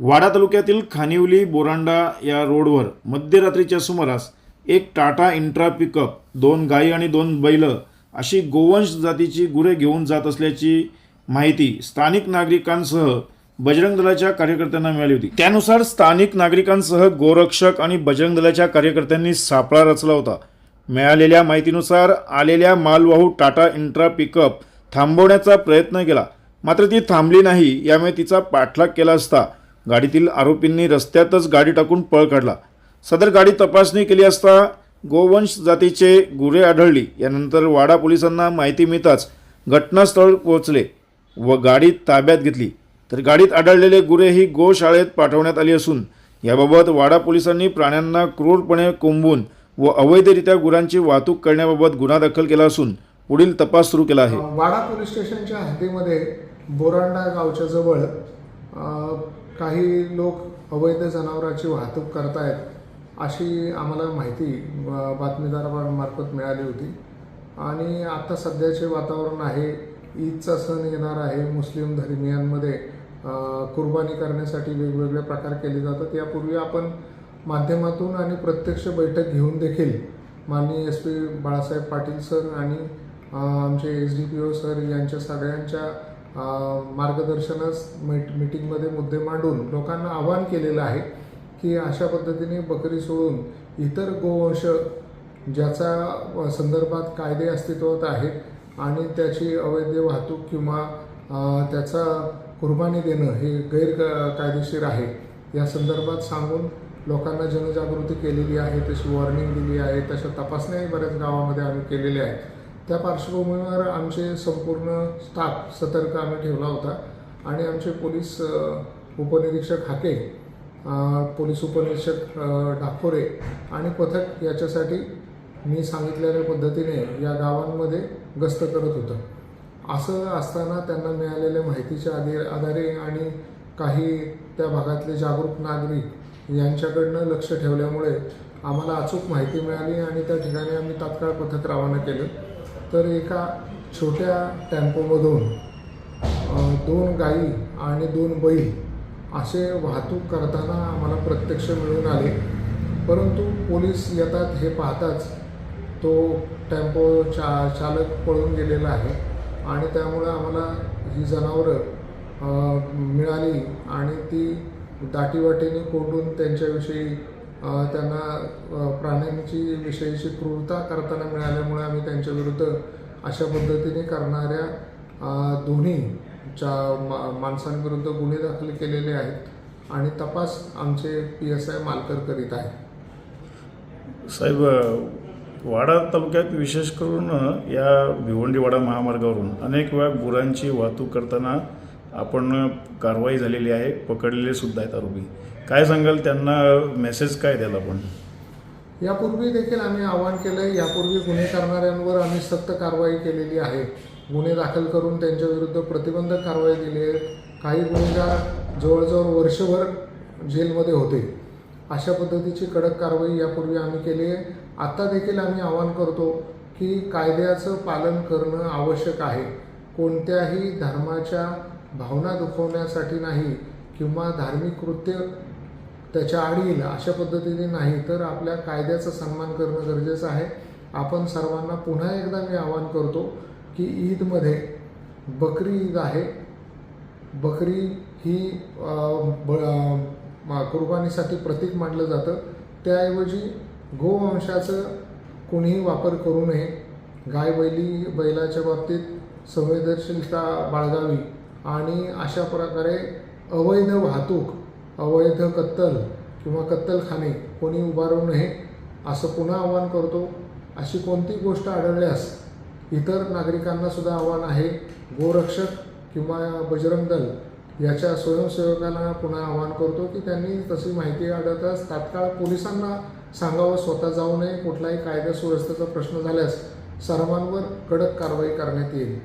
वाडा तालुक्यातील खानिवली बोरांडा या रोडवर मध्यरात्रीच्या सुमारास एक टाटा इंट्रा पिकअप दोन गायी आणि दोन बैल अशी गोवंश जातीची गुरे घेऊन जात असल्याची माहिती स्थानिक नागरिकांसह बजरंग दलाच्या कार्यकर्त्यांना मिळाली होती. त्यानुसार स्थानिक नागरिकांसह गोरक्षक आणि बजरंग दलाच्या कार्यकर्त्यांनी सापळा रचला होता. मिळालेल्या माहितीनुसार आलेल्या मालवाहू टाटा इंट्रा पिकअप थांबवण्याचा प्रयत्न केला. मात्र ती थांबली नाही यामुळे तिचा पाठलाग केला असता गाडीतील आरोपींनी रस्त्यातच गाडी टाकून पळ काढला. सदर गाडी तपासणी केली असता गोवंश जातीचे गुरे आढळली. यानंतर वाडा पोलिसांना माहिती मिळताच घटनास्थळ पोहोचले व गाडी ताब्यात घेतली. तर गाडीत आढळलेले गुरे ही गोशाळेत पाठवण्यात आली असून याबाबत वाडा पोलिसांनी प्राण्यांना क्रूरपणे कोंबून व अवैधरित्या गुरांची वाहतूक करण्याबाबत गुन्हा दाखल केला असून पुढील तपास सुरू केला आहे. वाडा पोलीस स्टेशनच्या हद्दीमध्ये बोरांडा गावच्या जवळ काही लोक अवैध जनावरांची वाहतूक करतायत अशी आम्हाला माहिती ब- बातमीदारामार्फत मिळाली होती. आणि आता सध्याचे वातावरण आहे ईदचा सण येणार आहे मुस्लिम धर्मियांमध्ये कुर्बानी करण्यासाठी वेगवेगळे प्रकार केले जातात. यापूर्वी आपण माध्यमातून आणि प्रत्यक्ष बैठक घेऊन देखील माननीय S P Balasaheb Patil sir आणि आमचे S D P O sir यांच्या सगळ्यांच्या मार्गदर्शनच मार्गदर्शनास मीट मीटिंगमध्ये मुद्दे मांडून लोकांना आवाहन केलेलं आहे की अशा पद्धतीने बकरी सोडून इतर गोवंश ज्याचा संदर्भात कायदे अस्तित्वात आहेत आणि त्याची अवैध वाहतूक किंवा त्याचा कुर्बानी देणं हे गैर कायदेशीर आहे या संदर्भात सांगून लोकांना जनजागृती केलेली आहे तशी वॉर्निंग दिली आहे तशा तपासण्याही बऱ्याच गावामध्ये आम्ही केलेल्या आहेत. त्या पार्श्वभूमीवर आमचे संपूर्ण स्टाफ सतर्क आम्ही ठेवला होता. आणि आमचे पोलीस उपनिरीक्षक हाके पोलीस उपनिरीक्षक डाकोरे आणि पथक याच्यासाठी मी सांगितलेल्या पद्धतीने या गावांमध्ये गस्त करत होतं. असं असताना त्यांना मिळालेल्या माहितीच्या आधी आधारे आणि काही त्या भागातले जागरूक नागरिक यांच्याकडनं लक्ष ठेवल्यामुळे आम्हाला अचूक माहिती मिळाली आणि त्या ठिकाणी आम्ही तात्काळ पथक रवाना केलं. तर एका छोट्या टेम्पोमधून दोन गाई आणि दोन बैल असे वाहतूक करताना आम्हाला प्रत्यक्ष मिळून आले. परंतु पोलीस येतात हे पाहताच तो टेम्पो चा चालक पळून गेलेला आहे आणि त्यामुळं आम्हाला ही जनावरं मिळाली आणि ती दाटीवाटीने कोंडून त्यांच्याविषयी त्यांना प्राण्यांची विषयीची क्रूरता करताना मिळाल्यामुळे आम्ही त्यांच्याविरुद्ध अशा पद्धतीने करणाऱ्या दोन्ही च्या मा माणसांविरुद्ध गुन्हे दाखल केलेले आहेत आणि तपास आमचे पी एस आय मालकर करीत आहेत. साहेब वाडा तालुक्यात विशेष करून या भिवंडीवाडा महामार्गावरून अनेक वेळा गुरांची वाहतूक करताना आपण कारवाई झालेली आहे पकडलेले सुद्धा आहेत आरोपी. काय सांगाल? त्यांना मेसेज काय द्याल आपण? यापूर्वी देखील आम्ही आवाहन केलं यापूर्वी गुन्हे करणाऱ्यांवर आम्ही सक्त कारवाई केलेली आहे. गुन्हे दाखल करून त्यांच्याविरुद्ध प्रतिबंधक कारवाई दिली आहे. काही गुन्हेगार जवळजवळ वर्षभर जेलमध्ये होते. अशा पद्धतीची कडक कारवाई यापूर्वी आम्ही केली आहे. आत्ता देखील आम्ही आवाहन करतो की कायद्याचं पालन करणं आवश्यक आहे. कोणत्याही धर्माच्या भावना दुखवण्यासाठी नाही किंवा धार्मिक कृत्य त्याच्या आड येईल अशा पद्धतीने नाही तर आपल्या कायद्याचा सन्मान करणं गरजेचं आहे. आपण सर्वांना पुन्हा एकदा मी आवाहन करतो की ईदमध्ये बकरी ईद आहे. बकरी ही ब मा- कुर्बानीसाठी प्रतीक मानलं जातं. त्याऐवजी गोवंशाचं कोणीही वापर करू नये. गाय बैली बैलाच्या बाबतीत संवेदनशीलता बाळगावी. आणि अशा प्रकारे अवैध वाहतूक अवैध कत्तल किंवा कत्तलखाने कोणी उभारू नये असं पुन्हा आवाहन करतो. अशी कोणती गोष्ट आढळल्यास इतर नागरिकांना सुद्धा आव्हान आहे. गोरक्षक किंवा बजरंग दल याच्या स्वयंसेवकांना पुन्हा आवाहन करतो की त्यांनी तशी माहिती आढळताच तात्काळ पोलिसांना सांगावं स्वतः जाऊ नये. कुठलाही कायदा सुव्यवस्थेचा प्रश्न झाल्यास सर्वांवर कडक कारवाई करण्यात येईल.